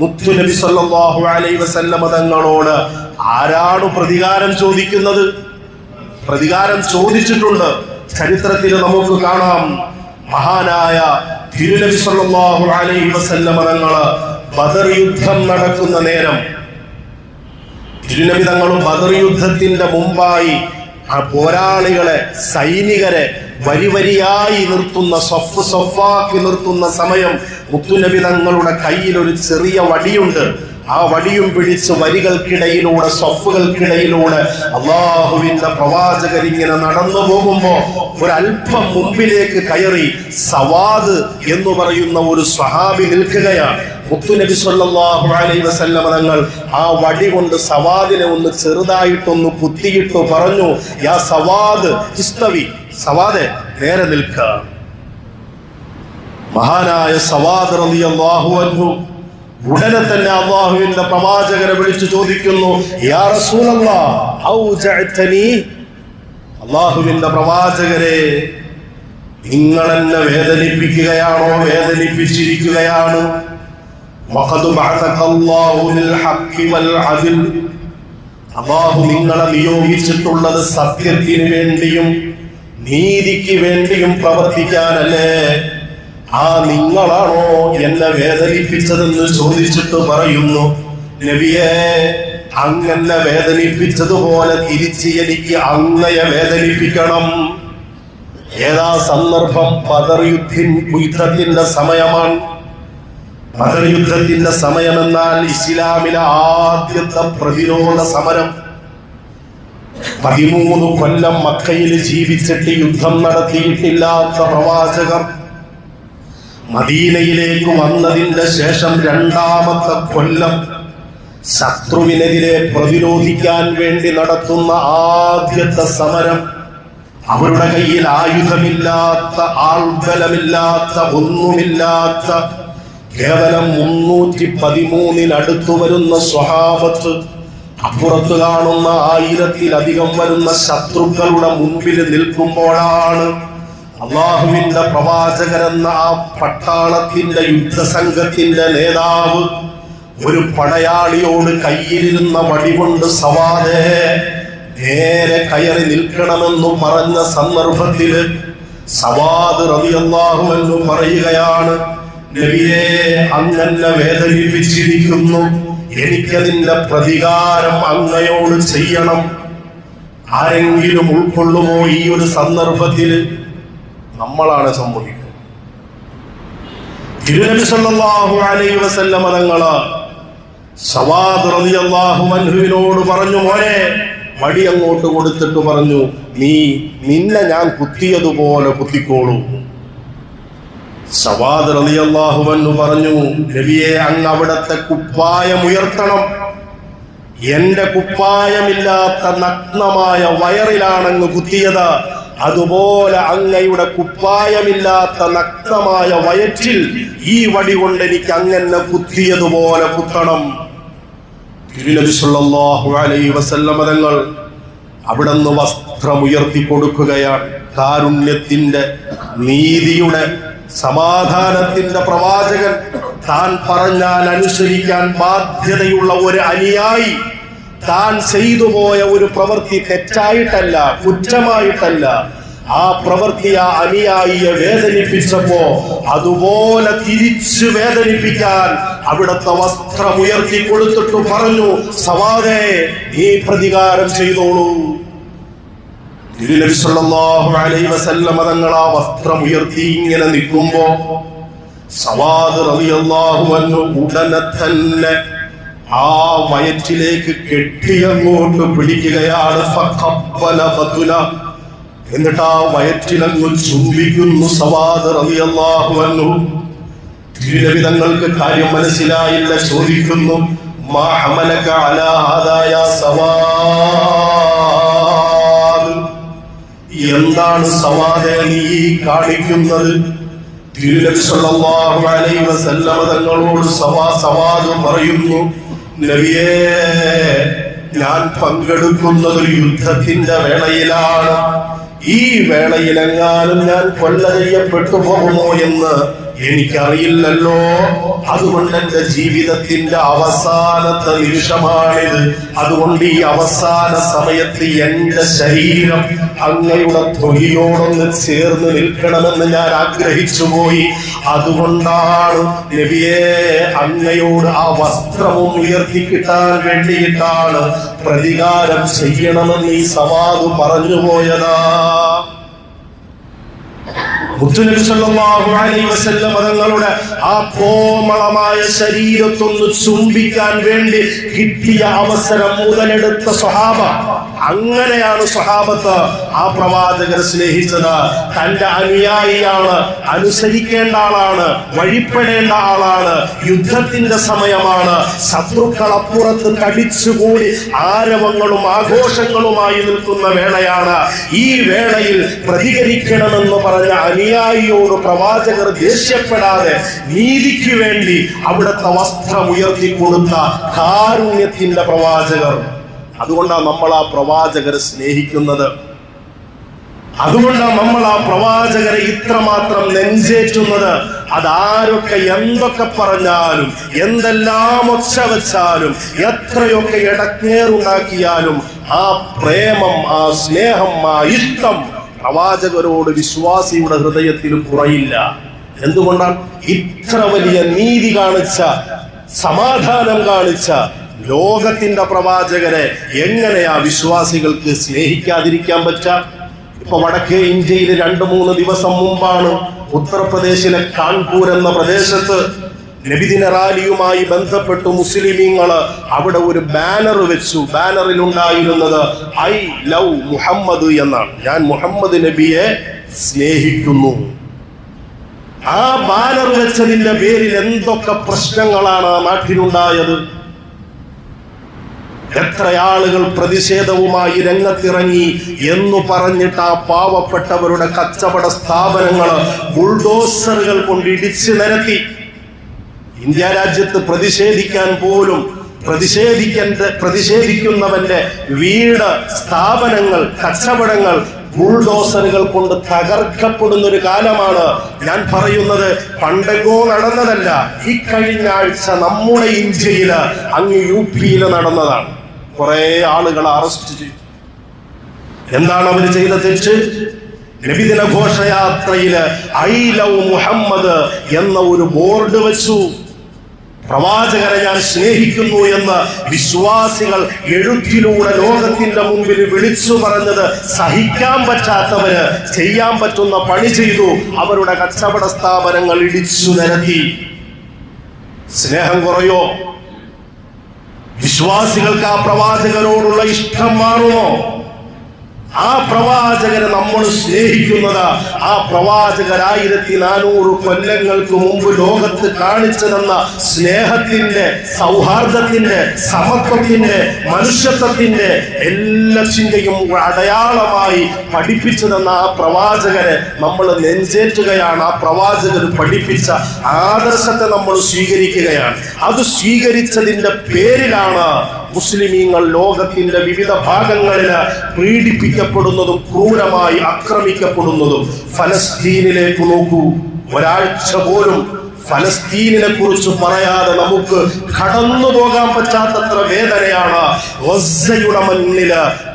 മുത്തുനബി സല്ലല്ലാഹു അലൈഹി വസല്ലമ തങ്ങളോട് ആരാണ് പ്രതികാരം ചോദിക്കുന്നത്? പ്രതികാരം ചോദിച്ചിട്ടുണ്ട്. ചരിത്രത്തിൽ നമുക്ക് കാണാം. മഹാനായ തിരുനബി സല്ലല്ലാഹു അലൈഹി വസല്ലമ തങ്ങൾ ബദർ യുദ്ധം നടക്കുന്ന നേരം തിരുനബി തങ്ങളും ബദർ യുദ്ധത്തിന്റെ മുമ്പായി ആ പോരാളികളെ സൈനികരെ വരി വരിയായി നിർത്തുന്ന സൊഫ് സൊഫാക്കി നിർത്തുന്ന സമയം മുത്തുനബി തങ്ങളുടെ കയ്യിൽ ഒരു ചെറിയ വടിയുണ്ട്. ആ വടിയും പിടിച്ച് വരികൾക്കിടയിലൂടെ സ്വപ്പുകൾക്കിടയിലൂടെ അള്ളാഹുവിന്റെ പ്രവാചകർ ഇങ്ങനെ നടന്നു പോകുമ്പോ ഒരല്പം മുമ്പിലേക്ക് കയറി സവാദ് എന്ന് പറയുന്ന ഒരു സ്വഹാബി നിൽക്കുകയാണ്. മുത്തുനബി സല്ലല്ലാഹു അലൈഹി വസല്ലമ തങ്ങൾ ആ വടി കൊണ്ട് സവാദിനെ ഒന്ന് ചെറുതായിട്ടൊന്ന് കുത്തിയിട്ടു പറഞ്ഞു യാ സവാദ് ഇസ്തവി സവാദെ നേരെ നിൽക്കുക മഹാനായ സവാദ് റളിയല്ലാഹു അൻഹു ഉടനെ തന്നെ അള്ളാഹുവിന്റെ പ്രവാചകരെ വിളിച്ചു ചോദിക്കുന്നു യാ അള്ളാഹുവിന്റെ പ്രവാചകരെ നിങ്ങൾ എന്നെ വേദനിപ്പിക്കുകയാണോ? വേദനിപ്പിച്ചിരിക്കുകയാണ്. അള്ളാഹു നിങ്ങളെ നിയോഗിച്ചിട്ടുള്ളത് സത്യത്തിന് വേണ്ടിയും നീതിക്ക് വേണ്ടിയും പ്രവർത്തിക്കാനല്ലേ? ആ നിങ്ങളാണോ എന്നെ വേദനിപ്പിച്ചതെന്ന് ചോദിച്ചിട്ട് പറയുന്നു നബിയേ അങ്ങനെ വേദനിപ്പിച്ചതുപോലെ തിരിച്ച് എനിക്ക് അങ്ങയെ വേദനിപ്പിക്കണം. ഏതാ സന്ദർഭം? പദർ യുദ്ധ യുദ്ധത്തിന്റെ സമയമാണ്. ബദർ യുദ്ധത്തിന്റെ സമയമെന്നാൽ ഇസ്ലാമിലെ ആദ്യത്തെ പ്രതിരോധ സമരം. പതിമൂന്ന് കൊല്ലം മക്കയിൽ ജീവിച്ചിട്ട് യുദ്ധം നടത്തിയിട്ടില്ലാത്ത പ്രവാചകർ മദീനയിലേക്ക് വന്നതിന്റെ ശേഷം രണ്ടാമത്തെ കൊല്ലം ശത്രുവിനെതിരെ പ്രതിരോധിക്കാൻ വേണ്ടി നടത്തുന്ന ആദ്യത്തെ സമരം. അവരുടെ കയ്യിൽ ആയുധമില്ലാത്ത ആൾബലമില്ലാത്ത ഒന്നുമില്ലാത്ത കേവലം മുന്നൂറ്റി പതിമൂന്നിനടുത്തു വരുന്ന സ്വഹാബത്ത് അപ്പുറത്ത് കാണുന്ന ആയിരത്തിലധികം വരുന്ന ശത്രുക്കളുടെ മുമ്പിൽ നിൽക്കുമ്പോഴാണ് അള്ളാഹുവിന്റെ പ്രവാചകരെന്ന ആ പട്ടാളത്തിന്റെ യുദ്ധസംഘത്തിന്റെ നേതാവ് ഒരു പടയാളിയോട് കയ്യിലിരുന്ന വടികൊണ്ട് സവാദേ നേരെ കയറി നിൽക്കണമെന്നു പറഞ്ഞ സന്ദർഭത്തിൽ സവാദ് റളിയല്ലാഹു എന്ന് പറയുകയാണ് നബിയെ അങ്ങനെ വേദനിപ്പിച്ചിരിക്കുന്നു. എനിക്കതിന്റെ പ്രതികാരം അങ്ങയോട് ചെയ്യണം. ആരെങ്കിലും ഉൾക്കൊള്ളുമോ ഈ ഒരു സന്ദർഭത്തിൽ? നമ്മളാണ് സംഭവിക്കുന്നത്. തിരുനബി സല്ലല്ലാഹു അലൈഹി വസല്ലമ സവാദ് റളിയല്ലാഹു അൻഹുവിനോട് പറഞ്ഞു മോനെ മടി അങ്ങോട്ട് കൊടുത്തിട്ട് പറഞ്ഞു നീ നിന്നെ ഞാൻ കുത്തിയതുപോലെ കുത്തിക്കോളൂ. സവാദ് റളിയല്ലാഹു അൻഹു പറഞ്ഞു നബിയെ അങ്ങ് അവിടത്തെ കുപ്പായം ഉയർത്തണം. എന്റെ കുപ്പായമില്ലാത്ത നഗ്നമായ വയറിലാണങ്ങ് കുത്തിയത്. അതുപോലെ അങ്ങയുടെ കുപ്പായമില്ലാത്ത നഗ്നമായ വയറ്റിൽ ഈ വടി കൊണ്ട് എനിക്ക് അങ്ങനെ കുത്തിയതുപോലെ കുത്തണം. തിരുനബി അവിടെ അലൈഹി വസല്ലമ തങ്ങൾ അവിടുന്ന് വസ്ത്രം ഉയർത്തി കൊടുക്കുകയാണ്. കാരുണ്യത്തിന്റെ നീതിയുടെ സമാധാനത്തിന്റെ പ്രവാചകൻ താൻ പറഞ്ഞാൽ അനുസരിക്കാൻ ബാധ്യതയുള്ള ഒരു അനുയായി താൻ ചെയ്തു പോയ ഒരു പ്രവൃത്തി തെറ്റായിട്ടല്ല കുറ്റമായിട്ടല്ല. ആ പ്രവൃത്തി ആ അനുയായിയെ വേദനിപ്പിച്ചപ്പോ അതുപോലെ തിരിച്ചു വേദനിപ്പിക്കാൻ അവിടുത്തെ വസ്ത്രം ഉയർത്തി കൊടുത്തിട്ട് പറഞ്ഞു സവാദേ നീ പ്രതികാരം ചെയ്തോളൂ. തങ്ങൾ വസ്ത്രം ഉയർത്തി ഇങ്ങനെ നിൽക്കുമ്പോ സവാദ് റളിയല്ലാഹു അൻഹു ഉടനെ തന്നെ ആ വയറ്റിലേക്ക് കെട്ടിയങ്ങോട്ട് പിടിക്കുകയാണ്. എന്നിട്ട് ആ വയറ്റിലങ്ങ് ചുംബിക്കുന്നു സവാദ് റളിയല്ലാഹു അൻഹു. കാര്യം മനസ്സിലായില്ല ചോദിക്കുന്നു മാ അലാ സവാദ്? എന്താണ് സവാദെ നീ കാണിക്കുന്നത്? തിരുനബി അലൈഹി തങ്ങളോട് സവാ സവാദ് പറയുന്നു നബിയേ ഞാൻ പങ്കെടുക്കുന്ന ഒരു യുദ്ധത്തിന്റെ വേളയിലാണ്. ഈ വേളയിലെങ്ങാനും ഞാൻ കൊല്ല ചെയ്യപ്പെട്ടു പോകുമോ എന്ന് എനിക്കറിയില്ലല്ലോ. അതുകൊണ്ട് എന്റെ ജീവിതത്തിന്റെ അവസാനത്തെ നിമിഷമാണിത്. അതുകൊണ്ട് ഈ അവസാന സമയത്ത് എന്റെ ശരീരം അങ്ങയുടെ തൊലിയോടൊന്ന് ചേർന്ന് നിൽക്കണമെന്ന് ഞാൻ ആഗ്രഹിച്ചു പോയി. അതുകൊണ്ടാണ് നബിയെ അങ്ങയോട് ആ വസ്ത്രവും ഉയർത്തി കിട്ടാൻ വേണ്ടിയിട്ടാണ് പ്രതികാരം ചെയ്യണമെന്ന് ഈ സവാദ് പറഞ്ഞു പോയതാ മുത്തുനബി സല്ലല്ലാഹു അലൈഹി വസല്ലം തങ്ങളുടെ ആ കോമളമായ ശരീരത്തൊന്ന് ചുംബിക്കാൻ വേണ്ടി കിട്ടിയ അവസരം മുതലെടുത്ത സ്വഹാബ. അങ്ങനെയാണ് സ്വഹാബത്ത് ആ പ്രവാചകരെ സ്നേഹിച്ചത്. തന്റെ അനുയായിയാണ് അനുസരിക്കേണ്ട ആളാണ് വഴിപ്പെടേണ്ട ആളാണ് യുദ്ധത്തിന്റെ സമയമാണ്. ശത്രുക്കൾ അപ്പുറത്ത് തടിച്ചുകൂടി ആരവങ്ങളും ആഘോഷങ്ങളുമായി നിൽക്കുന്ന വേളയാണ്. ഈ വേളയിൽ പ്രതികരിക്കണമെന്ന് പറഞ്ഞ അനുയായിയോട് പ്രവാചകർ ദേഷ്യപ്പെടാതെ നീതിക്ക് വേണ്ടി അവിടുത്തെ വസ്ത്രം ഉയർത്തി കൊടുത്ത കാരുണ്യത്തിന്റെ പ്രവാചകർ. അതുകൊണ്ടാണ് നമ്മൾ ആ പ്രവാചകരെ സ്നേഹിക്കുന്നത്. അതുകൊണ്ടാണ് നമ്മൾ ആ പ്രവാചകരെ ഇത്രമാത്രം നെഞ്ചേറ്റുന്നത്. അതാരൊക്കെ എന്തൊക്കെ പറഞ്ഞാലും എന്തെല്ലാം ഒച്ച വെച്ചാലും എത്രയൊക്കെ ഇടക്കേറുണ്ടാക്കിയാലും ആ പ്രേമം ആ സ്നേഹം ആ ഇഷ്ടം പ്രവാചകരോട് വിശ്വാസിയുടെ ഹൃദയത്തിൽ കുറയില്ല. എന്തുകൊണ്ടാണ് ഇത്ര വലിയ നീതി കാണിച്ച സമാധാനം കാണിച്ച ലോകത്തിന്റെ പ്രവാചകരെ എങ്ങനെയാ വിശ്വാസികൾക്ക് സ്നേഹിക്കാതിരിക്കാൻ പറ്റ? ഇപ്പൊ വടക്കേ ഇന്ത്യയിൽ രണ്ടു മൂന്ന് ദിവസം മുമ്പാണ് ഉത്തർപ്രദേശിലെ കാൺപൂർ എന്ന പ്രദേശത്ത് നബിദിന റാലിയുമായി ബന്ധപ്പെട്ട് മുസ്ലിമീങ്ങൾ അവിടെ ഒരു ബാനർ വെച്ചു. ബാനറിൽ ഉണ്ടായിരുന്നത് ഐ ലവ് മുഹമ്മദ് എന്നാണ്. ഞാൻ മുഹമ്മദ് നബിയെ സ്നേഹിക്കുന്നു. ആ ബാനർ വെച്ചതിന്റെ പേരിൽ എന്തൊക്കെ പ്രശ്നങ്ങളാണ് നാട്ടിലുണ്ടായത്? എത്ര ആളുകൾ പ്രതിഷേധവുമായി രംഗത്തിറങ്ങി എന്നു പറഞ്ഞിട്ട് ആ പാവപ്പെട്ടവരുടെ കച്ചവട സ്ഥാപനങ്ങൾ ബുൾഡോസറുകൾ കൊണ്ട് ഇടിച്ചു നിരത്തി. ഇന്ത്യ രാജ്യത്ത് പ്രതിഷേധിക്കാൻ പോലും പ്രതിഷേധിക്കേണ്ട പ്രതിഷേധിക്കുന്നവന്റെ വീട് സ്ഥാപനങ്ങൾ കച്ചവടങ്ങൾ ബുൾഡോസറുകൾ കൊണ്ട് തകർക്കപ്പെടുന്ന ഒരു കാലമാണ് ഞാൻ പറയുന്നത്. പണ്ടെങ്ങോ നടന്നതല്ല. ഈ കഴിഞ്ഞ ആഴ്ച നമ്മുടെ ഇന്ത്യയിൽ അങ്ങ് യു പിയിൽ നടന്നതാണ്. കുറെ ആളുകളെ അറസ്റ്റ് ചെയ്തു. എന്താണ് അവർ ചെയ്ത തെറ്റ്? നബിദിന ഘോഷയാത്രയിൽ ഐ ലവ് മുഹമ്മദ് എന്ന ഒരു ബോർഡ് വെച്ചു. പ്രവാചകരെ ഞാൻ സ്നേഹിക്കുന്നു എന്ന് വിശ്വാസികൾ എഴുത്തിലൂടെ ലോകത്തിന്റെ മുമ്പിൽ വിളിച്ചു പറഞ്ഞത് സഹിക്കാൻ പറ്റാത്തവര് ചെയ്യാൻ പറ്റുന്ന പണി ചെയ്തു അവരുടെ കച്ചവട സ്ഥാപനങ്ങൾ ഇടിച്ചു നിരത്തി. സ്നേഹം കുറയോ? വിശ്വാസികൾക്ക് ആ പ്രവാചകരോടുള്ള ഇഷ്ടം മാറുമോ? ആ പ്രവാചകരെ നമ്മൾ സ്നേഹിക്കുന്നത്. ആ പ്രവാചകർ ആയിരത്തി നാനൂറ് കൊല്ലങ്ങൾക്ക് മുമ്പ് ലോകത്ത് കാണിച്ചു തന്ന സ്നേഹത്തിന്റെ സൗഹാർദ്ദത്തിന്റെ സമത്വത്തിന്റെ മനുഷ്യത്വത്തിന്റെ എല്ലാത്തിന്റെയും അടയാളമായി പഠിപ്പിച്ചു തന്ന ആ പ്രവാചകരെ നമ്മൾ നെഞ്ചേറ്റുകയാണ്. ആ പ്രവാചകർ പഠിപ്പിച്ച ആദർശത്തെ നമ്മൾ സ്വീകരിക്കുകയാണ്. അത് സ്വീകരിച്ചതിന്റെ പേരിലാണ് മുസ്ലിമീങ്ങൾ ലോകത്തിന്റെ വിവിധ ഭാഗങ്ങളിൽ പീഡിപ്പിക്കപ്പെടുന്നതും ക്രൂരമായി ആക്രമിക്കപ്പെടുന്നതും ഫലസ്തീനിലേക്ക് നോക്കൂ. ഒരാഴ്ച പോലും ഫലസ്തീനിനെ കുറിച്ച് പറയാതെ നമുക്ക് കടന്നു പോകാൻ പറ്റാത്തത്ര വേദനയാണ് മണ്ണിൽ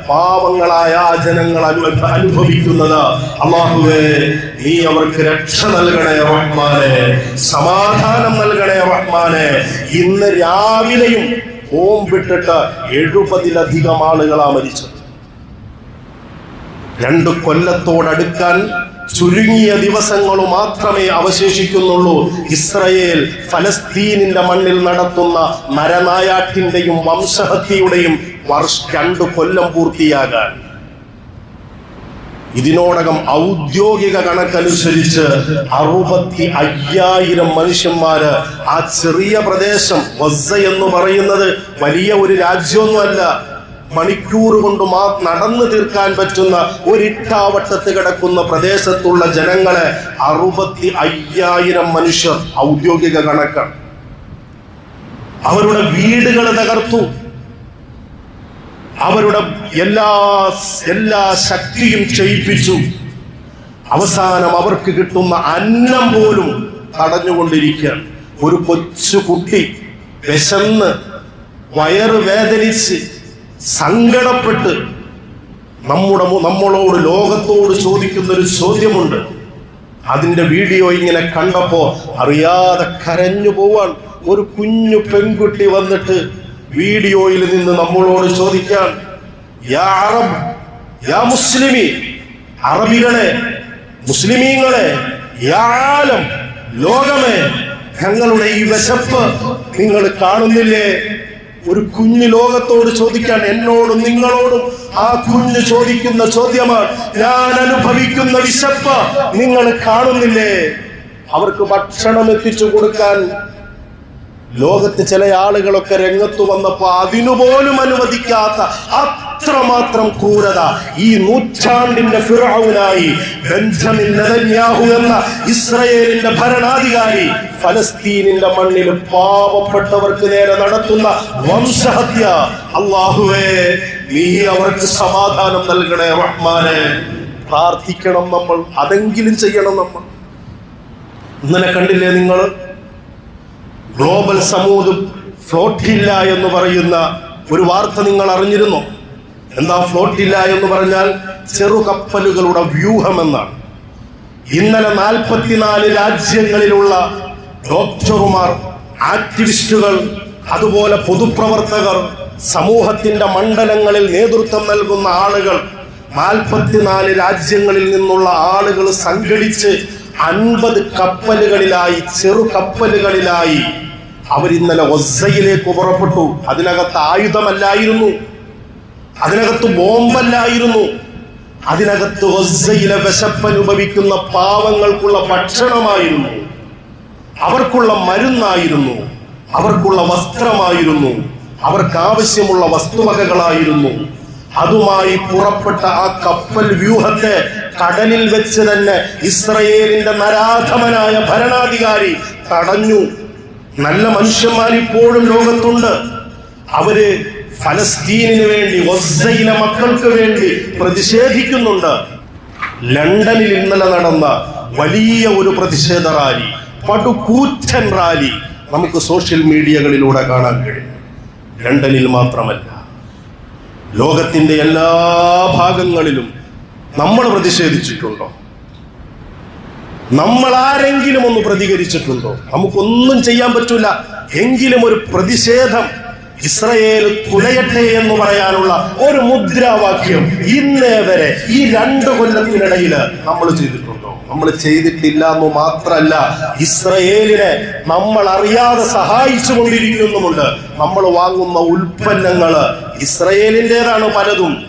പാവങ്ങളായ ജനങ്ങൾ അനു- അനുഭവിക്കുന്നത്. അള്ളാഹുവേ നീ അവർക്ക് രക്ഷ നൽകണേ റഹ്മാനെ. സമാധാനം നൽകണേ റഹ്മാനെ. ഇന്ന് രാവിലെയും ഓംവിട്ടിട്ട് എഴുപതിലധികം ആളുകളാ മരിച്ചത്. രണ്ട് കൊല്ലത്തോടടുക്കാൻ ചുരുങ്ങിയ ദിവസങ്ങൾ മാത്രമേ അവശേഷിക്കുന്നുള്ളൂ. ഇസ്രയേൽ ഫലസ്തീനിന്റെ മണ്ണിൽ നടത്തുന്ന നരനായാട്ടിന്റെയും വംശഹത്യയുടെയും വർഷ രണ്ട് കൊല്ലം പൂർത്തിയാകാൻ. ഇതിനോടകം ഔദ്യോഗിക കണക്കനുസരിച്ച് അറുപത്തി അയ്യായിരം മനുഷ്യന്മാര് ആ ചെറിയ പ്രദേശം എന്ന് പറയുന്നത് വലിയ ഒരു രാജ്യമൊന്നുമല്ല. മണിക്കൂർ കൊണ്ട് മാ നടന്നു തീർക്കാൻ പറ്റുന്ന ഒരിട്ടാവട്ടത്ത് കിടക്കുന്ന പ്രദേശത്തുള്ള ജനങ്ങളെ അറുപത്തി അയ്യായിരം മനുഷ്യർ ഔദ്യോഗിക കണക്കാണ്. അവരുടെ വീടുകൾ തകർത്തു. അവരുടെ എല്ലാ എല്ലാ ശക്തിയും ക്ഷയിപ്പിച്ചു. അവസാനം അവർക്ക് കിട്ടുന്ന അന്നം പോലും തടഞ്ഞുകൊണ്ടിരിക്കുകയാണ്. ഒരു കൊച്ചു കുട്ടി വിശന്ന് വയറ് വേദനിച്ച് സങ്കടപ്പെട്ട് നമ്മുടെ നമ്മളോട് ലോകത്തോട് ചോദിക്കുന്ന ഒരു ചോദ്യമുണ്ട്. അതിന്റെ വീഡിയോ ഇങ്ങനെ കണ്ടപ്പോ അറിയാതെ കരഞ്ഞു പോവാൻ ഒരു കുഞ്ഞു പെൺകുട്ടി വന്നിട്ട് വീഡിയോയിൽ നിന്ന് നമ്മളോട് ചോദിക്കാൻ യാ അറബ് യാ മുസ്ലിമി അറബികളെ മുസ്ലിമീങ്ങളെ യാ ആലം ലോകമേ ഞങ്ങളുടെ ഈ വിശപ്പ് നിങ്ങൾ കാണുന്നില്ലേ? ഒരു കുഞ്ഞു ലോകത്തോട് ചോദിക്കാൻ എന്നോടും നിങ്ങളോടും ആ കുഞ്ഞ് ചോദിക്കുന്ന ചോദ്യമാണ് ഞാൻ അനുഭവിക്കുന്ന വിശപ്പ് നിങ്ങൾ കാണുന്നില്ലേ? അവർക്ക് ഭക്ഷണം എത്തിച്ചു കൊടുക്കാൻ ലോകത്ത് ചില ആളുകളൊക്കെ രംഗത്ത് വന്നപ്പോ അതിനുപോലും അനുവദിക്കാത്ത അത്രമാത്രം ക്രൂരത ഈ നൂറ്റാണ്ടിന്റെ ഫിറൌനായി ബെഞ്ചമിൻ നെതന്യാഹു എന്ന ഇസ്രയേലിന്റെ ഭരണാധികാരി ഫലസ്തീനിന്റെ മണ്ണിൽ പാവപ്പെട്ടവർക്ക് നേരെ നടത്തുന്ന വംശഹത്യ. അള്ളാഹുവേ നീ അവർക്ക് സമാധാനം നൽകണേ റഹ്മാനെ. പ്രാർത്ഥിക്കണം നമ്മൾ അതെങ്കിലും ചെയ്യണം നമ്മൾ. ഇന്നലെ കണ്ടില്ലേ നിങ്ങൾ? ഗ്ലോബൽ സമൂഹം ഫ്ലോട്ടില്ല എന്ന് പറയുന്ന ഒരു വാർത്ത നിങ്ങൾ അറിഞ്ഞിരുന്നോ? എന്താ ഫ്ലോട്ടില്ല എന്ന് പറഞ്ഞാൽ ചെറുകപ്പലുകളുടെ വ്യൂഹം എന്നാണ് ഇന്നലെ നാൽപ്പത്തിനാല് രാജ്യങ്ങളിലുള്ള ഡോക്ടർമാർ ആക്ടിവിസ്റ്റുകൾ അതുപോലെ പൊതുപ്രവർത്തകർ സമൂഹത്തിന്റെ മണ്ഡലങ്ങളിൽ നേതൃത്വം നൽകുന്ന ആളുകൾ നാൽപ്പത്തിനാല് രാജ്യങ്ങളിൽ നിന്നുള്ള ആളുകൾ സംഘടിച്ച് അൻപത് കപ്പലുകളിലായി ചെറു കപ്പലുകളിലായി അവരിന്നലെ ഒസയിലേക്ക് പുറപ്പെട്ടു. അതിനകത്ത് ആയുധമല്ലായിരുന്നു. അതിനകത്ത് ബോംബല്ലായിരുന്നു. അതിനകത്ത് ഒസയിലെ വിശപ്പനുഭവിക്കുന്ന പാവങ്ങൾക്കുള്ള ഭക്ഷണമായിരുന്നു. അവർക്കുള്ള മരുന്നായിരുന്നു. അവർക്കുള്ള വസ്ത്രമായിരുന്നു. അവർക്ക് ആവശ്യമുള്ള വസ്തുവകകളായിരുന്നു. അതുമായി പുറപ്പെട്ട ആ കപ്പൽ വ്യൂഹത്തെ കടലിൽ വെച്ച് തന്നെ ഇസ്രയേലിന്റെ നരാധമനായ ഭരണാധികാരി തടഞ്ഞു. നല്ല മനുഷ്യന്മാർ ഇപ്പോഴും ലോകത്തുണ്ട്. അവർ ഫലസ്തീനിന് വേണ്ടി ഒസയിലെ മക്കൾക്ക് വേണ്ടി പ്രതിഷേധിക്കുന്നുണ്ട്. ലണ്ടനിൽ ഇന്നലെ നടന്ന വലിയ ഒരു പ്രതിഷേധ റാലി പടുകൂറ്റൻ റാലി നമുക്ക് സോഷ്യൽ മീഡിയകളിലൂടെ കാണാൻ കഴിയും. ലണ്ടനിൽ മാത്രമല്ല ലോകത്തിന്റെ എല്ലാ ഭാഗങ്ങളിലും നമ്മൾ പ്രതിഷേധിച്ചിട്ടുണ്ടോ? നമ്മൾ ആരെങ്കിലും ഒന്ന് പ്രതികരിച്ചിട്ടുണ്ടോ? നമുക്കൊന്നും ചെയ്യാൻ പറ്റൂല. എങ്കിലും ഒരു പ്രതിഷേധം ഇസ്രയേൽ കുലയട്ടെ എന്ന് പറയാനുള്ള ഒരു മുദ്രാവാക്യം ഇന്നേ വരെ ഈ രണ്ട് കൊല്ലത്തിനിടയിൽ നമ്മൾ ചെയ്തിട്ടുണ്ടോ? നമ്മൾ ചെയ്തിട്ടില്ല എന്ന് മാത്രല്ല ഇസ്രയേലിനെ നമ്മൾ അറിയാതെ സഹായിച്ചു കൊണ്ടിരിക്കുന്നുമുണ്ട്. നമ്മൾ വാങ്ങുന്ന ഉൽപ്പന്നങ്ങൾ ഇസ്രയേലിന്റെതാണ് പലതും.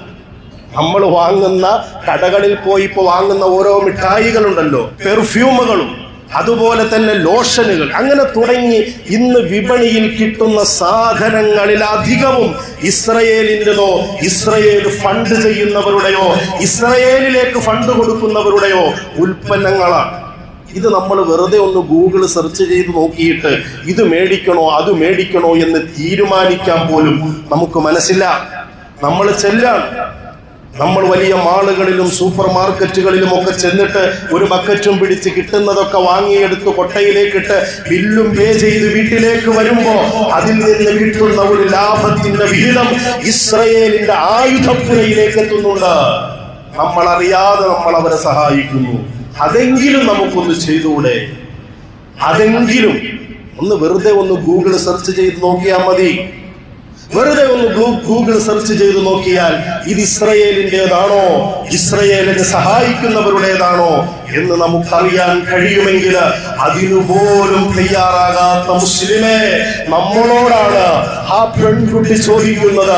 നമ്മൾ വാങ്ങുന്ന കടകളിൽ പോയി ഇപ്പൊ വാങ്ങുന്ന ഓരോ മിഠായികളുണ്ടല്ലോ പെർഫ്യൂമുകളും. അതുപോലെ തന്നെ ലോഷനുകൾ. അങ്ങനെ തുടങ്ങി ഇന്ന് വിപണിയിൽ കിട്ടുന്ന സാധനങ്ങളിൽ അധികവും ഇസ്രയേലിന്റെതോ ഇസ്രയേൽ ഫണ്ട് ചെയ്യുന്നവരുടെയോ ഇസ്രയേലിലേക്ക് ഫണ്ട് കൊടുക്കുന്നവരുടെയോ ഉൽപ്പന്നങ്ങളാണ്. ഇത് നമ്മൾ വെറുതെ ഒന്ന് ഗൂഗിൾ സെർച്ച് ചെയ്ത് നോക്കിയിട്ട് ഇത് മേടിക്കണോ അത് മേടിക്കണോ എന്ന് തീരുമാനിക്കാൻ പോലും നമുക്ക് മനസ്സില്ല. നമ്മൾ ചെല്ലാണ്. നമ്മൾ വലിയ മാളുകളിലും സൂപ്പർ മാർക്കറ്റുകളിലും ഒക്കെ ചെന്നിട്ട് ഒരു ബക്കറ്റും പിടിച്ച് കിട്ടുന്നതൊക്കെ വാങ്ങിയെടുത്ത് കൊട്ടയിലേക്കിട്ട് ബില്ലും പേ ചെയ്ത് വീട്ടിലേക്ക് വരുമ്പോ അതിൽ നിന്ന് കിട്ടുന്ന ഒരു ലാഭത്തിന്റെ വിഹിതം ഇസ്രയേലിന്റെ ആയുധപ്പുരയിലേക്ക് എത്തുന്നുണ്ട്. നമ്മൾ അറിയാതെ നമ്മൾ അവരെ സഹായിക്കുന്നു. അതെങ്കിലും നമുക്കൊന്ന് ചെയ്തുകൂടെ? അതെങ്കിലും ഒന്ന് വെറുതെ ഒന്ന് ഗൂഗിൾ സെർച്ച് ചെയ്ത് നോക്കിയാൽ മതി. വെറുതെ ഒന്ന് ഗൂഗിൾ സെർച്ച് ചെയ്ത് നോക്കിയാൽ ഇത് ഇസ്രയേലിന്റെതാണോ? ഇസ്രയേലിനെ സഹായിക്കുന്നവരുടേതാണോ? എന്ന് നമുക്കറിയാൻ കഴിയുമെങ്കിൽ അതിനുപോലും തയ്യാറാകാത്ത മുസ്ലിമെ നമ്മളോടാണ് ആ പെൺകുട്ടി ചോദിക്കുന്നത്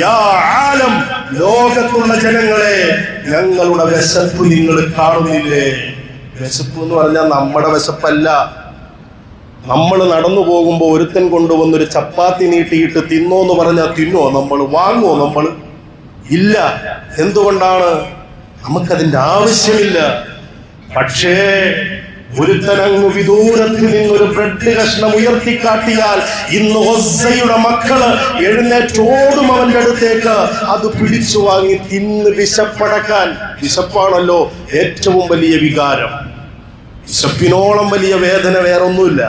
യാ ആലം ലോകത്തുള്ള ജനങ്ങളെ ഞങ്ങളുടെ വിശപ്പ് നിങ്ങൾ കാണുന്നില്ലേ? വിശപ്പ് എന്ന് പറഞ്ഞാൽ നമ്മുടെ വിശപ്പല്ല നമ്മൾ നടന്നു പോകുമ്പോൾ ഒരുത്തൻ കൊണ്ടുവന്നൊരു ചപ്പാത്തി നീട്ടിയിട്ട് തിന്നോ എന്ന് പറഞ്ഞാൽ തിന്നോ? നമ്മൾ വാങ്ങുമോ നമ്മൾ ഇല്ല. എന്തുകൊണ്ടാണ്? നമുക്കതിന്റെ ആവശ്യമില്ല. പക്ഷേ ഒരുത്തനങ്ങ് വിദൂരത്തിൽ നിന്നൊരു ബ്രെഡ് കഷ്ണം ഉയർത്തിക്കാട്ടിയാൽ ഇന്ന് ഒസയുടെ മക്കൾ എഴുന്നേറ്റോടും അവന്റെ അടുത്തേക്ക് അത് പിടിച്ചു വാങ്ങി തിന്ന് വിശപ്പടക്കാൻ. വിശപ്പാണല്ലോ ഏറ്റവും വലിയ വികാരം. വിശപ്പിനോളം വലിയ വേദന വേറൊന്നുമില്ല.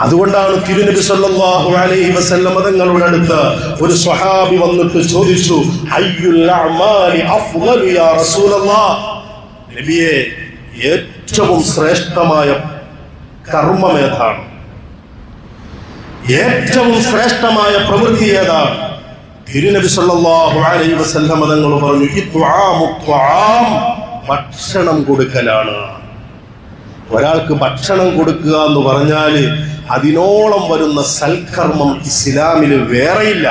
അതുകൊണ്ടാണ് തിരുനബി സല്ലല്ലാഹു അലൈഹി വസല്ലം തങ്ങളുടെ അടുത്ത് ഒരു സ്വഹാബി വന്നിട്ട് ചോദിച്ചു അയ്യുൽ അഅമാലി അഫ്ളലു യാ റസൂലല്ലാഹ് നബിയെ ഏറ്റവും ശ്രേഷ്ഠമായ കർമ്മം ഏതാണ്? ഏറ്റവും ശ്രേഷ്ഠമായ പ്രവൃത്തി ഏതാണ്? തിരുനബി സല്ലല്ലാഹു അലൈഹി വസല്ലം തങ്ങൾ പറഞ്ഞു ഇത്വാമു ത്വാം. ഭക്ഷണം കൊടുക്കലാണ്. ഒരാൾക്ക് ഭക്ഷണം കൊടുക്കുക എന്ന് പറഞ്ഞാൽ അതിനോളം വരുന്ന സൽക്കർമ്മം ഇസ്ലാമിൽ വേറെയില്ല.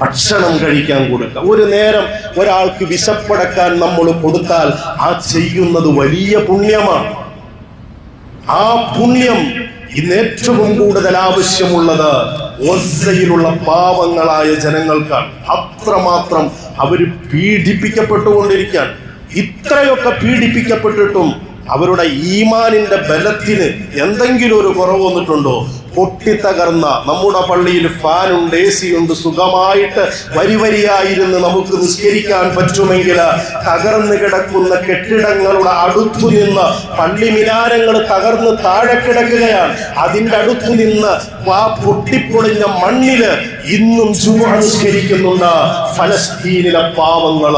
ഭക്ഷണം കഴിക്കാൻ കൊടുക്കുക. ഒരു നേരം ഒരാൾക്ക് വിശപ്പടക്കാൻ നമ്മൾ കൊടുത്താൽ ആ ചെയ്യുന്നത് വലിയ പുണ്യമാണ്. ആ പുണ്യം ഇന്ന് ഏറ്റവും കൂടുതൽ ആവശ്യമുള്ളത് ഒസയിലുള്ള പാവങ്ങളായ ജനങ്ങൾക്കാണ്. അത്രമാത്രം അവർ പീഡിപ്പിക്കപ്പെട്ടുകൊണ്ടിരിക്കാൻ ഇത്രയൊക്കെ പീഡിപ്പിക്കപ്പെട്ടിട്ടും അവരുടെ ഈമാനിന്റെ ബലത്തിന് എന്തെങ്കിലും ഒരു കുറവ് വന്നിട്ടുണ്ടോ? പൊട്ടിത്തകർന്ന നമ്മുടെ പള്ളിയിൽ ഫാനുണ്ട് എ സി ഉണ്ട് സുഖമായിട്ട് വരിവരിയായിരുന്ന് നമുക്ക് നിസ്കരിക്കാൻ പറ്റുമെങ്കിൽ തകർന്നു കിടക്കുന്ന കെട്ടിടങ്ങളുടെ അടുത്തു നിന്ന് പള്ളി മിനാരങ്ങൾ തകർന്ന് താഴെ കിടക്കുകയാണ്. അതിന്റെ അടുത്തു നിന്ന് ആ പൊട്ടിപ്പൊളിഞ്ഞ മണ്ണിൽ ഇന്നും ചുമ നിസ്കരിക്കുന്നുണ്ട് ഫലസ്തീനിലെ പാവങ്ങൾ.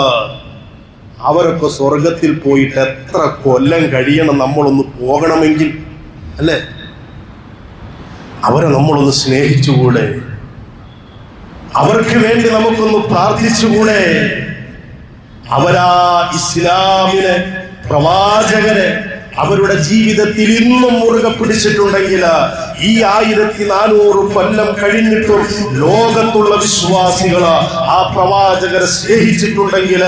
അവരൊക്കെ സ്വർഗത്തിൽ പോയിട്ട് എത്ര കൊല്ലം കഴിയണം നമ്മളൊന്ന് പോകണമെങ്കിൽ അല്ലേ? അവരെ നമ്മളൊന്ന് സ്നേഹിച്ചുകൂടെ? അവർക്ക് വേണ്ടി നമുക്കൊന്ന് പ്രാർത്ഥിച്ചുകൂടെ? അവരാ ഇസ്ലാമിനെ പ്രവാചകരെ അവരുടെ ജീവിതത്തിൽ ഇന്നും മുറുകെ പിടിച്ചിട്ടുണ്ടെങ്കിൽ ഈ ആയിരത്തി നാനൂറ് കൊല്ലം കഴിഞ്ഞിട്ടും ലോകത്തുള്ള വിശ്വാസികൾ ആ പ്രവാചകരെ സ്നേഹിച്ചിട്ടുണ്ടെങ്കിൽ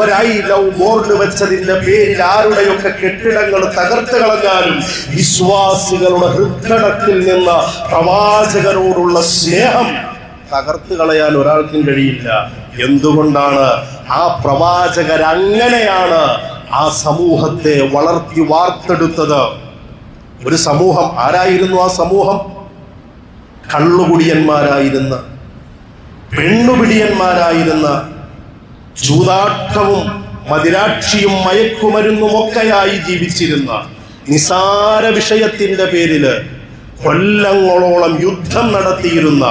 ഒരൈ ലവ് ബോർഡ് വെച്ചതിന്റെ പേരിൽ ആരുടെയൊക്കെ കെട്ടിടങ്ങൾ തകർത്ത് കളഞ്ഞാലും വിശ്വാസികളുടെ ഹൃദയത്തിൽ നിന്ന് പ്രവാചകരോടുള്ള സ്നേഹം തകർത്ത് കളയാൻ ഒരാൾക്കും കഴിയില്ല. എന്തുകൊണ്ടാണ് ആ പ്രവാചകർ അങ്ങനെയാണ് ആ സമൂഹത്തെ വളർത്തി വാർത്തെടുത്തത്. ഒരു സമൂഹം ആരായിരുന്നു ആ സമൂഹം? കള്ളുകുടിയന്മാരായിരുന്ന പെണ്ണുപിടിയന്മാരായിരുന്ന ചൂതാട്ടവും മതിരാക്ഷിയും മയക്കുമരുന്നുമൊക്കെയായി ജീവിച്ചിരുന്ന നിസാര വിഷയത്തിന്റെ പേരിൽ കൊല്ലങ്ങളോളം യുദ്ധം നടത്തിയിരുന്ന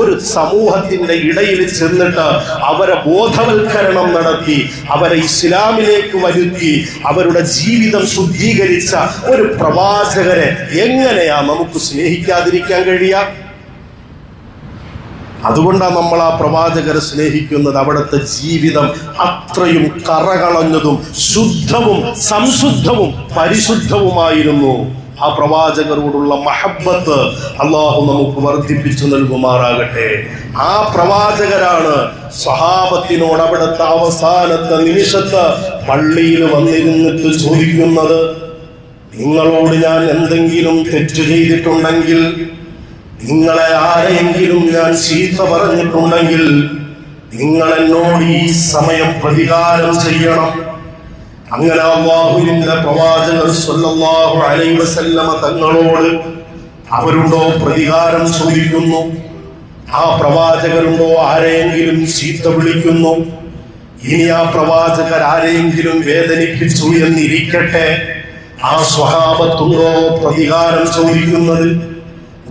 ഒരു സമൂഹത്തിന്റെ ഇടയിൽ ചെന്നിട്ട് അവരെ ബോധവൽക്കരണം നടത്തി അവരെ ഇസ്ലാമിലേക്ക് വരുത്തി അവരുടെ ജീവിതം ശുദ്ധീകരിച്ച ഒരു പ്രവാചകരെ എങ്ങനെയാ നമുക്ക് സ്നേഹിക്കാതിരിക്കാൻ കഴിയാ അതുകൊണ്ടാണ് നമ്മൾ ആ പ്രവാചകരെ സ്നേഹിക്കുന്നത്. അവിടുത്തെ ജീവിതം അത്രയും കറകളഞ്ഞതും ശുദ്ധവും സംശുദ്ധവും പരിശുദ്ധവുമായിരുന്നു. ആ പ്രവാചകരോടുള്ള മഹബത്ത് അള്ളാഹു നമുക്ക് വർദ്ധിപ്പിച്ചു നൽകുമാറാകട്ടെ. ആ പ്രവാചകരാണ് സ്വഹാബത്തിനോട് അവിടുത്തെ അവസാനത്തെ നിമിഷത്ത് പള്ളിയിൽ വന്നിരുന്നിട്ട് ചോദിക്കുന്നത് നിങ്ങളോട് ഞാൻ എന്തെങ്കിലും തെറ്റ് ചെയ്തിട്ടുണ്ടെങ്കിൽ നിങ്ങളെ ആരെങ്കിലും ഞാൻ ചീത്ത പറഞ്ഞിട്ടുണ്ടെങ്കിൽ നിങ്ങളെന്നോട് ഈ സമയം പ്രതികാരം ചെയ്യണം. അങ്ങനെ അള്ളാഹുവിന്റെ പ്രവാചകർ സല്ലല്ലാഹു അലൈഹി വസല്ലമ തങ്ങളോട് അവരുണ്ടോ പ്രതികാരം ചോദിക്കുന്നു? ആ പ്രവാചകരുണ്ടോ ആരെയെങ്കിലും ചീത്ത വിളിക്കുന്നു? ഇനി ആ പ്രവാചകർ ആരെയെങ്കിലും വേദനിപ്പിച്ചു എന്നിരിക്കട്ടെ? ആ സ്വഹാബത്തുണ്ടോ പ്രതികാരം ചോദിക്കുന്നത്?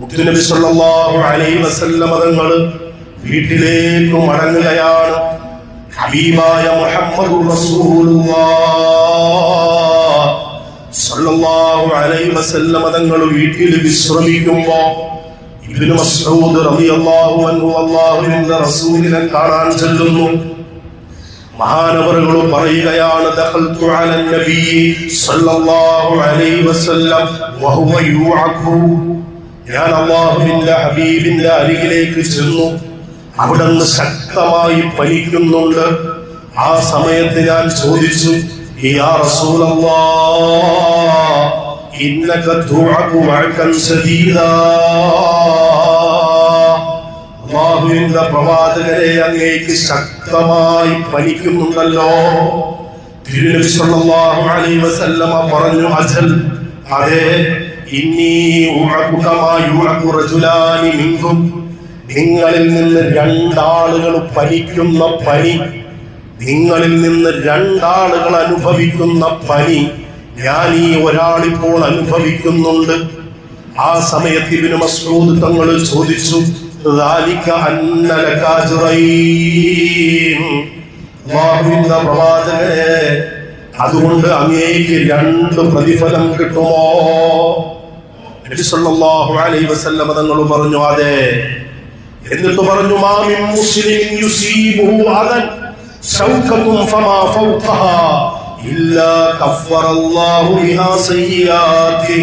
മുത്തുനബി സല്ലല്ലാഹു അലൈഹി വസല്ലമ തങ്ങൾ വീട്ടിലേക്ക് മടങ്ങുകയാണ്. ഹബീബായ മുഹമ്മദ് സല്ലല്ലാഹു അലൈഹി വസല്ലമ തങ്ങൾ വീട്ടിൽ വിശ്രമിക്കുമ്പോ ഇബ്നു മസ്ഊദ് റളിയല്ലാഹു അൻഹു അല്ലാഹുവിന്റെ റസൂലിനെ കാണാൻ ചെല്ലുന്നു. മഹാനവറുകൾ പറയുകയാണ് ദഖൽതു അലൻ നബി സല്ലല്ലാഹു അലൈഹി വസല്ലം വഹുവ യുഅഖു. ഞാൻ അള്ളാഹുവിന്റെ ഹബീബിന്റെ അരികിലേക്ക് ചെന്നു. അവിടുന്ന് ശക്തമായി പനിക്കുന്നുണ്ട് ആ സമയത്ത് ഞാൻ ചോദിച്ചു പ്രവാചകരെ അങ്ങേക്ക് ശക്തമായി വസല്ലമ പറഞ്ഞു അജൽ അതെ ഇന്നീ ഉഅഖു കമാ യുഅഖു റജുലാനി മിൻകും നിങ്ങളിൽ നിന്ന് രണ്ടാളുകൾ പലിക്കുന്ന പനി നിങ്ങളിൽ നിന്ന് രണ്ടാളുകൾ അനുഭവിക്കുന്ന പനി ഞാൻ ഈ ഒരാളിപ്പോൾ അനുഭവിക്കുന്നുണ്ട്. ആ സമയത്ത് ഇവന് മസ്റൂദ് തങ്ങൾ ചോദിച്ചു അതുകൊണ്ട് അങ്ങേക്ക് രണ്ട് പ്രതിഫലം കിട്ടുമോ? നബിസല്ലാഹു അലൈ വസല്ലം തങ്ങൾ പറഞ്ഞു അതെ. എന്നിട്ട് പറഞ്ഞു മാമിൻ മുസ്ലിം യുസീബുഹു അദൻ ശൗകതും ഫമാ ഫൗഖഹ ഇല്ലാ കഫറ അല്ലാഹു ബിഹാ സയ്യിയാതി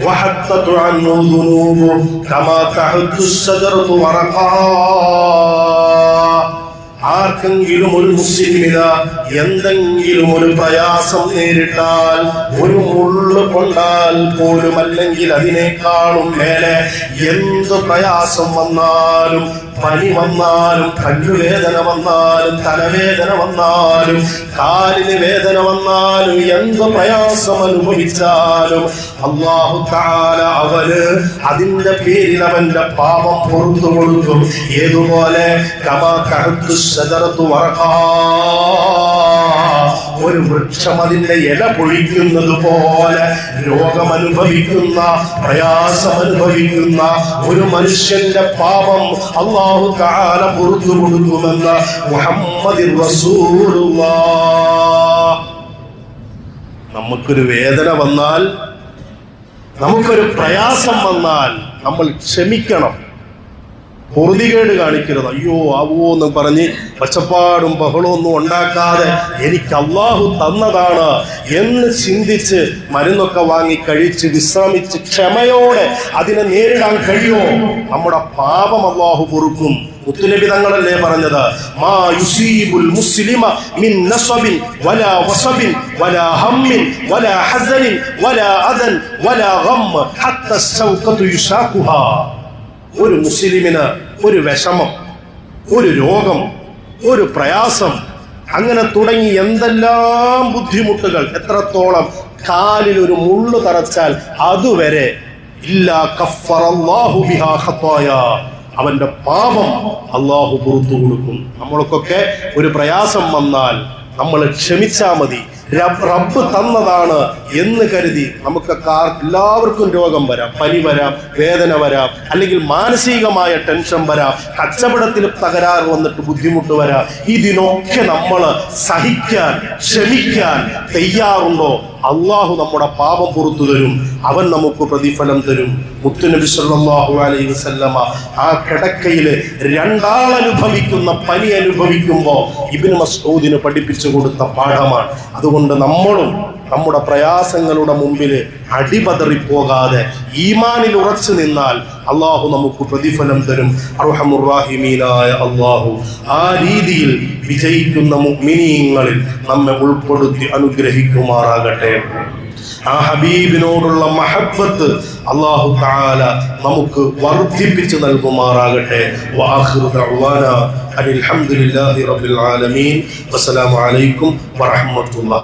വഹത്തതു അൻഹു ദുനൂബു കമാ തഹദ്ദു ശജറതു വറഖാ ആർക്കെങ്കിലും ഒരു മുസ്ലിമിത എന്തെങ്കിലും ഒരു പ്രയാസം നേരിട്ടാൽ ഒരു മുള്ളു കൊണ്ടാൽ പോലും അല്ലെങ്കിൽ അതിനേക്കാളും മേലെ എന്ത് പ്രയാസം വന്നാലും പനി വന്നാലും കല്ലുവേദന വന്നാലും തലവേദന വന്നാലും കാലിന് വേദന വന്നാലും എന്ത് പ്രയാസം അനുഭവിച്ചാലും അള്ളാഹു താല അവന് അതിന്റെ പേരിൽ അവന്റെ പാപം പുറത്തു കൊടുക്കും. ഏതുപോലെ? കമാ കറുത്തു ശതറത്തു ഒരു വൃക്ഷം അതിന്റെ ഇല പൊഴിക്കുന്നത് പോലെ രോഗമനുഭവിക്കുന്ന പ്രയാസം അനുഭവിക്കുന്ന ഒരു മനുഷ്യന്റെ പാപം അള്ളാഹു താല പുറത്തു കൊടുക്കുമെന്ന് മുഹമ്മദ് നമുക്കൊരു വേദന വന്നാൽ നമുക്കൊരു പ്രയാസം വന്നാൽ നമ്മൾ ക്ഷമിക്കണം. കുറുതികേട് കാണിക്കരുത്. അയ്യോ ആവോ എന്ന് പറഞ്ഞ് ഒച്ചപ്പാടും ഒന്നും ഉണ്ടാക്കാതെ എനിക്ക് അള്ളാഹു തന്നതാണ് എന്ന് ചിന്തിച്ച് മരുന്നൊക്കെ വാങ്ങി കഴിച്ച് വിശ്രമിച്ച് ക്ഷമയോടെ അതിനെ നേരിടാൻ കഴിയുമോ? നമ്മുടെ പാപം അള്ളാഹു പൊറുക്കും. മുത്തുനബി തങ്ങളല്ലേ പറഞ്ഞത്? മാ യുസീബുൽ മുസ്ലിമ മിൻ നസബിൻ വലാ വസബിൻ വലാ ഹമ്മിൻ വലാ ഹസനിൻ വലാ അദൻ വലാ ഗം ഹത്ത യുസാഖുഹ ഒരു മുസ്ലിമിന് ഒരു വിഷമം ഒരു രോഗം ഒരു പ്രയാസം അങ്ങനെ തുടങ്ങി എന്തെല്ലാം ബുദ്ധിമുട്ടുകൾ എത്രത്തോളം കാലിൽ ഒരു മുള്ളു തറച്ചാൽ അതുവരെ അവന്റെ പാപം അള്ളാഹു പുറത്തു കൊടുക്കും. നമ്മൾക്കൊക്കെ ഒരു പ്രയാസം വന്നാൽ നമ്മൾ ക്ഷമിച്ചാ മതി. റബ്ബ് തന്നതാണ് എന്ന് കരുതി നമുക്കൊക്കെ എല്ലാവർക്കും രോഗം വരാം പനി വരാം വേദന വരാം അല്ലെങ്കിൽ മാനസികമായ ടെൻഷൻ വരാം കച്ചവടത്തിൽ തകരാറ് വന്നിട്ട് ബുദ്ധിമുട്ട് വരാം. ഇതിനൊക്കെ നമ്മൾ സഹിക്കാൻ ക്ഷമിക്കാൻ തയ്യാറുണ്ടോ? അള്ളാഹു നമ്മുടെ പാപം പുറത്തു തരും അവൻ നമുക്ക് പ്രതിഫലം തരും. മുത്തുനബി സല്ലല്ലാഹു അലൈഹി വസല്ലമ ആ കിടക്കയിൽ രണ്ടാൾ അനുഭവിക്കുന്ന പനി അനുഭവിക്കുമ്പോൾ ഇബ്നു മസ്ഊദിന് പഠിപ്പിച്ചു കൊടുത്ത പാഠമാണ്. അതുകൊണ്ട് നമ്മളും നമ്മുടെ പ്രയാസങ്ങളുടെ മുമ്പിൽ അടിപതറിപ്പോകാതെ ഈമാനിൽ ഉറച്ചു നിന്നാൽ അള്ളാഹു നമുക്ക് പ്രതിഫലം തരും. അർഹമുറാഹിമീനായ അള്ളാഹു. ആ രീതിയിൽ വിജയിക്കുന്ന മുഅ്മിനീങ്ങളിൽ നമ്മെ ഉൾപ്പെടുത്തി അനുഗ്രഹിക്കുമാറാകട്ടെ. ആ ഹബീബിനോടുള്ള മഹബത്ത് അള്ളാഹു താല നമുക്ക് വർദ്ധിപ്പിച്ച് നൽകുമാറാകട്ടെ. വാഹിറു ദഅ്വാന അനിൽ റബ്ബിൽ ആലമീൻ. വസ്സലാമലൈക്കും അലൈക്കും വറഹ്മത്തുള്ളാഹി